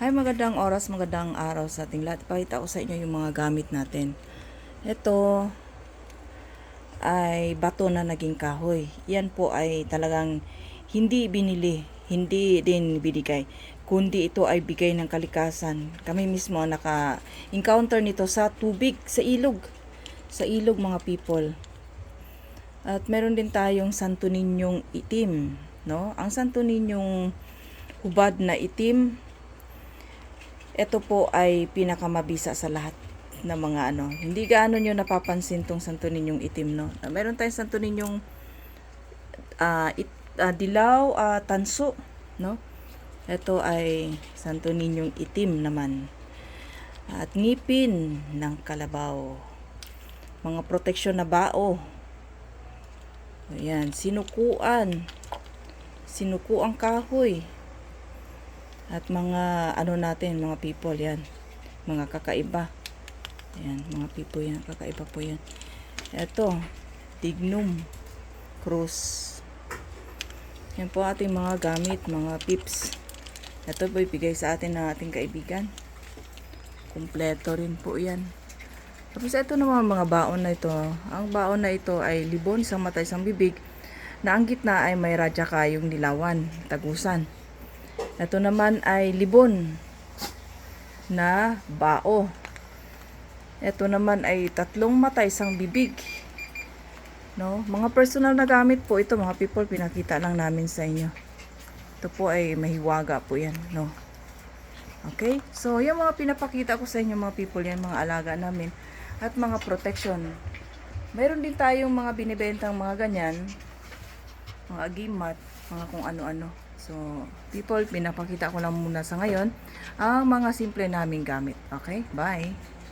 Hi, magandang oras, magandang araw sa ating lahat. Ipakita ko sa inyo yung mga gamit natin. Ito ay bato na naging kahoy. Yan po ay talagang hindi binili, hindi din binigay, kundi ito ay bigay ng kalikasan. Kami mismo naka-encounter nito sa tubig, sa ilog. Sa ilog mga people. At meron din tayong Santo Ninyong itim, no? Ang Santo Ninyong hubad na itim, ito po ay pinakamabisa sa lahat ng mga ano. Hindi gaano nyo napapansin tong Santo Ninyong itim, no? Meron tayong Santo Ninyong ah, it, ah, dilaw, ah, tanso, no? Ito ay Santo Ninyong itim naman. At ngipin ng kalabaw. Mga proteksyon na bao. Ayan, sinukuan. Sinukuang kahoy. At mga ano natin, mga people yan. Mga kakaiba. Ayan, mga people yan. Kakaiba po yan. Ito, dignum. Cross. Yan po ating mga gamit, mga pips. Ito po ibigay sa atin ng ating kaibigan. Kompleto rin po yan. Tapos ito naman mga baon na ito. Ang baon na ito ay libon, isang mata, isang bibig. Na ang gitna ay may radya kayong nilawan, tagusan. Ito naman ay libon na bao. Ito naman ay tatlong mata, isang bibig. No? Mga personal na gamit po ito, mga people, pinakita lang namin sa inyo. Ito po ay mahiwaga po yan, no? Okay? So, yung mga pinapakita ko sa inyo, mga people, yan, mga alaga namin. At mga protection. Mayroon din tayong mga binibentang mga ganyan. Mga agimat, mga kung ano-ano. So, people, pinapakita ko lang muna sa ngayon ang mga simple naming gamit. Okay? Bye!